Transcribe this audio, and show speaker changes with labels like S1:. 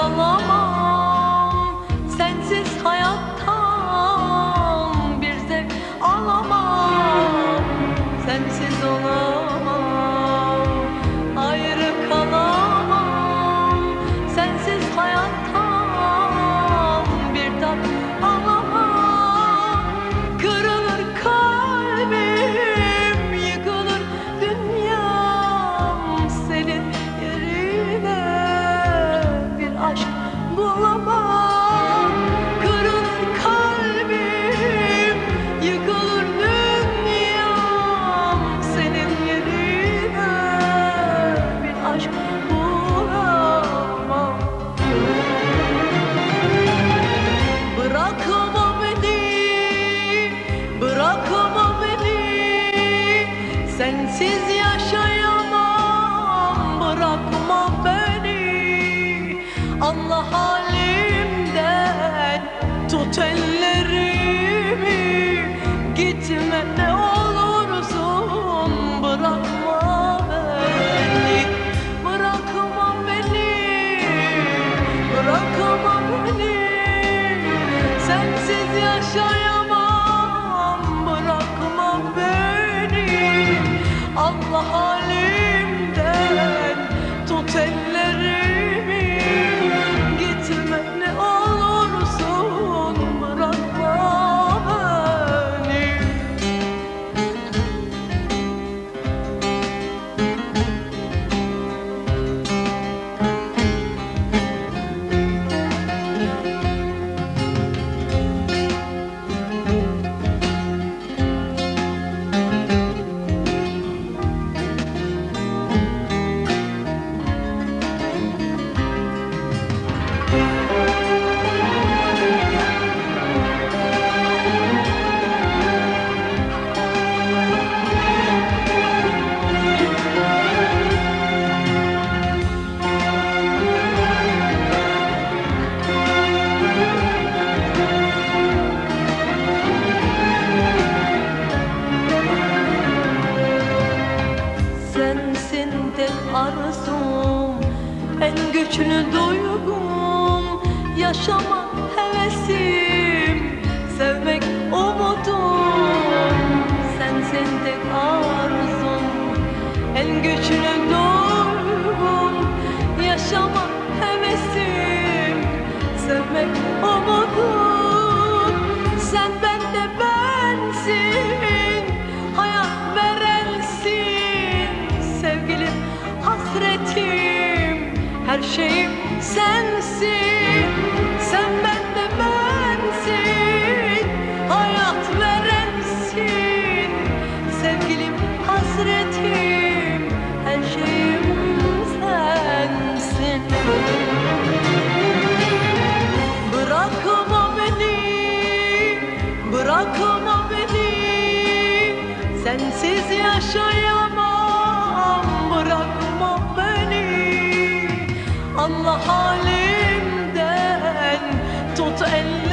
S1: como Sensiz yaşayamam bırakma beni. Anla halimden tut el tek arzum En güçlü duygum Yaşama hevesim Her şeyim sensin. Sen bende bensin. Hayat verensin. Sevgilim hasretim. Her şeyim sensin. Bırakma beni. Bırakma beni. Sensiz yaşayamam. Allah halimden tut elini